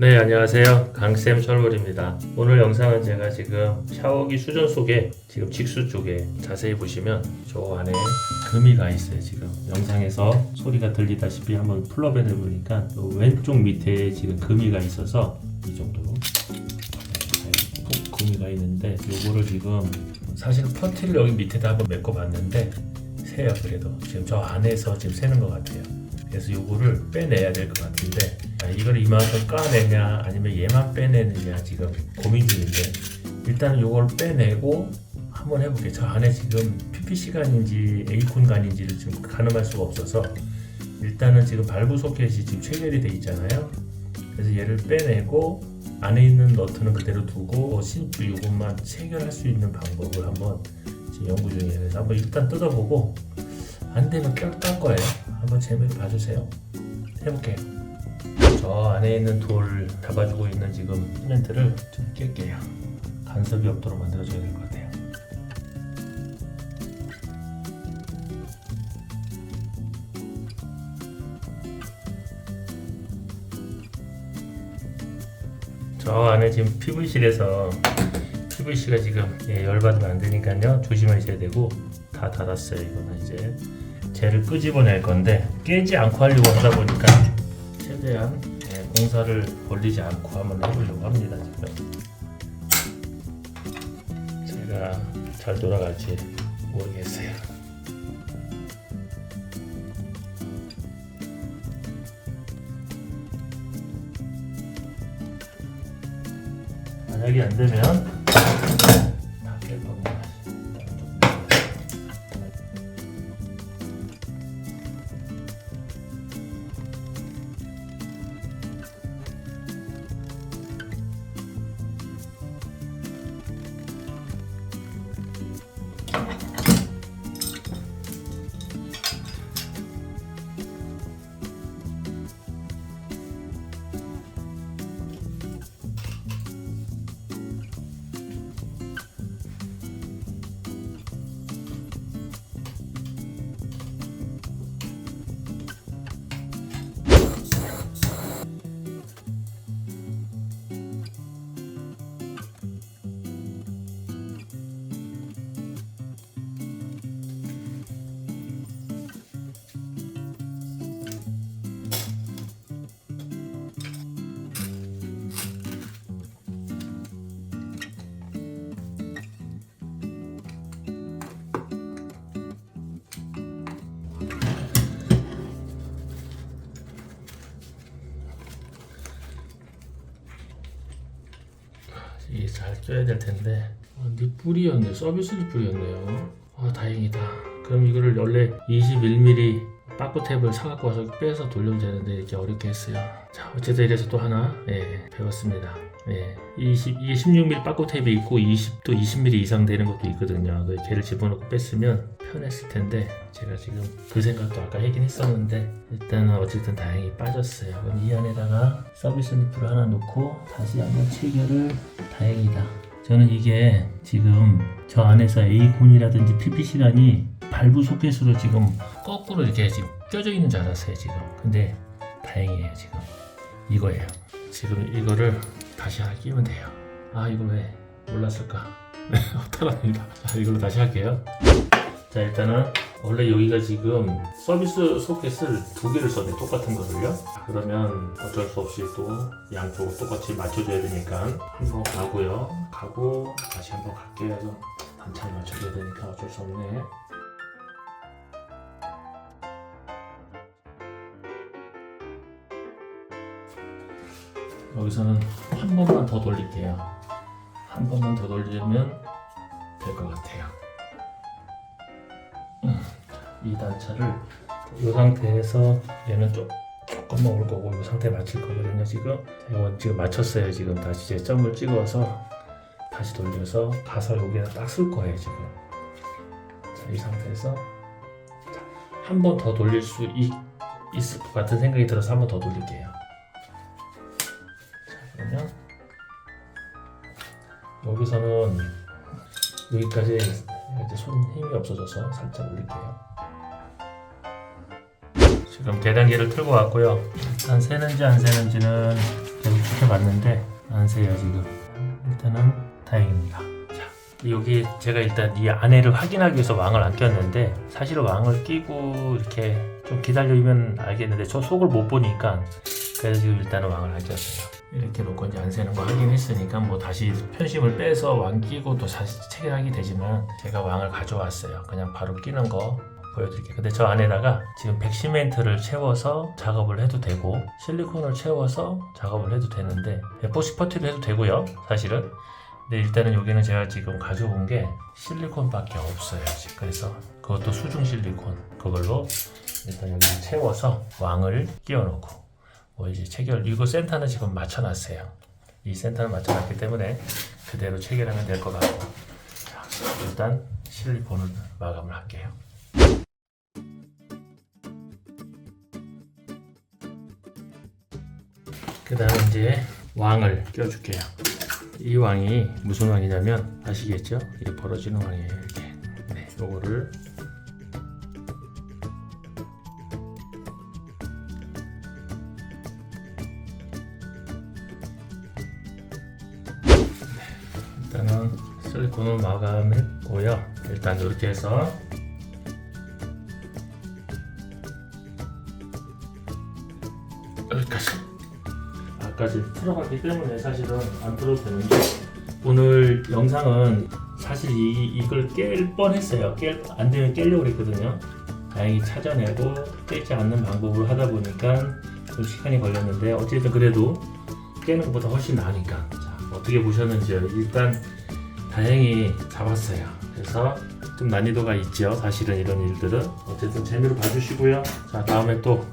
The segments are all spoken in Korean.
네 안녕하세요. 강쌤 철물입니다. 오늘 영상은 제가 지금 샤워기 수전 속에 지금 직수 쪽에 자세히 보시면 저 안에 금이 가 있어요 지금. 영상에서 소리가 들리다시피 한번 플러베 해보니까 요 왼쪽 밑에 지금 금이 가 있어서 이 정도로 네, 꼭 금이 가 있는데 요거를 지금 사실은 퍼티를 여기 밑에다 한번 메꿔 봤는데 새요 그래도. 지금 저 안에서 지금 새는 것 같아요 그래서 요거를 빼내야 될 것 같은데 아, 이걸 이만큼 까내냐 아니면 얘만 빼내느냐 지금 고민 중인데 일단은 요걸 빼내고 한번 해볼게요. 저 안에 지금 PPC관인지 A콘관인지를 지금 가늠할 수가 없어서 일단은 지금 발부 소켓이 지금 체결이 돼 있잖아요. 그래서 얘를 빼내고 안에 있는 너트는 그대로 두고 신주 요것만 체결할 수 있는 방법을 한번 지금 연구 중이에요. 그래서 한번 일단 뜯어보고 안 되면 깰 거예요 한번 재미로 봐주세요 해볼게요 저 안에 있는 돌 잡아주고 있는 지금 시멘트를 좀 깰게요. 간섭이 없도록 만들어줘야 될 것 같아요. 저 안에 지금 PVC에서 PVC가 지금 예, 열받으면 안 되니까요. 조심하셔야 되고 다 닫았어요. 이거는 이제 쟤를 끄집어낼 건데 깨지 않고 하려고 하다 보니까 최대한 예, 공사를 벌리지 않고 한번 해보려고 합니다 지금. 제가 잘 돌아갈지 모르겠어요. 만약에 안 되면 잘 쪄야 될 텐데. 아, 네 뿌리였네 서비스 뿌리였네요. 아 다행이다. 그럼 이거를 원래 21mm 빠꾸 탭을 사갖고 와서 빼서 돌려도 되는데 이렇게 어렵게 했어요. 자 어쨌든 이래서 또 하나 예, 배웠습니다. 예, 20, 이게 16mm 빠꾸 탭이 있고 20도 20mm 이상 되는 것도 있거든요. 그 걔를 집어넣고 뺐으면 편했을 텐데 제가 지금 그 생각도 아까 하긴 했었는데 일단은 어쨌든 다행히 빠졌어요. 그럼 이 안에다가 서비스 니프를 하나 놓고 다시 한번 체결을 다행이다. 저는 이게 지금 저 안에서 A콘이라든지 PPC관이 발부 소켓으로 지금 거꾸로 이렇게 지금 껴져 있는 줄 알았어요 지금. 근데 다행이에요 지금. 이거예요. 지금 이거를 다시 하나 끼면 돼요 아 이거 왜 몰랐을까? 어떡합니다 자 이걸로 다시 할게요. 자 일단은 원래 여기가 지금 서비스 소켓을 두 개를 썼네 똑같은 거를요? 그러면 어쩔 수 없이 또 양쪽을 똑같이 맞춰줘야 되니까 한번 가고요. 가고 다시 한번 갈게요 해서 단차를 맞춰줘야 되니까 어쩔 수 없네. 여기서는 한 번만 더 돌릴게요. 한 번만 더 돌리면 될 것 같아요 이 단차를 이 상태에서 얘는 좀 조금만 올 거고 이 상태 맞출 거거든요 지금. 자, 이건 지금 맞췄어요 지금. 다시 이제 점을 찍어서 다시 돌려서 가서 여기다 딱 쓸 거예요 지금. 자, 이 상태에서 한 번 더 돌릴 수 있, 있을 것 같은 생각이 들어서 한 번 더 돌릴게요. 자 그러면 여기서는 여기까지 이제 손 힘이 없어져서 살짝 올릴게요 지금 계단기를 틀고 왔고요. 일단 새는지 안 새는지는 계속 시켜봤는데 안 새요 지금. 일단은 다행입니다. 자 여기 제가 일단 이 안에를 확인하기 위해서 왕을 안 꼈는데 사실은 왕을 끼고 이렇게 좀 기다리면 알겠는데 저 속을 못 보니까 그래서 지금 일단은 왕을 안 꼈어요. 이렇게 놓고 이제 안 새는 거 확인했으니까 뭐 다시 편심을 빼서 왕 끼고 또 다시 체결하게 되지만 제가 왕을 가져왔어요. 그냥 바로 끼는 거 보여드릴게요. 근데 저 안에다가 지금 백시멘트를 채워서 작업을 해도 되고 실리콘을 채워서 작업을 해도 되는데 에포시 퍼티를 해도 되고요. 사실은. 근데 일단은 여기는 제가 지금 가져온 게 실리콘밖에 없어요. 그래서 그것도 수중 실리콘 그걸로 일단 여기 채워서 왕을 끼워 놓고 뭐 이제 체결 이거 센터는 지금 맞춰놨어요. 이 센터는 맞춰놨기 때문에 그대로 체결하면 될 것 같고 자, 일단 실리콘을 마감을 할게요. 그 다음 이제 왕을 껴줄게요. 이 왕이 무슨 왕이냐면 아시겠죠? 이게 벌어지는 왕이에요. 이렇게. 네, 요거를 일단은 실리콘을 마감했고요. 일단 이렇게 해서 여기까지. 아까지 틀어갔기 때문에 사실은 안 틀어도 되는데 오늘 영상은 사실 이, 이걸 깰 뻔했어요. 깰, 안 되면 깨려고 그랬거든요. 다행히 찾아내고 깨지 않는 방법으로 하다 보니까 좀 시간이 걸렸는데 어쨌든 그래도 깨는 것보다 훨씬 나으니까 자, 어떻게 보셨는지요? 일단 다행히 잡았어요. 그래서 좀 난이도가 있죠. 사실은 이런 일들은 어쨌든 재미로 봐주시고요. 자 다음에 또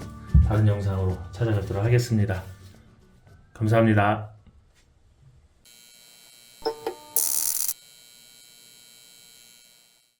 다른 영상으로 찾아뵙도록 하겠습니다. 감사합니다.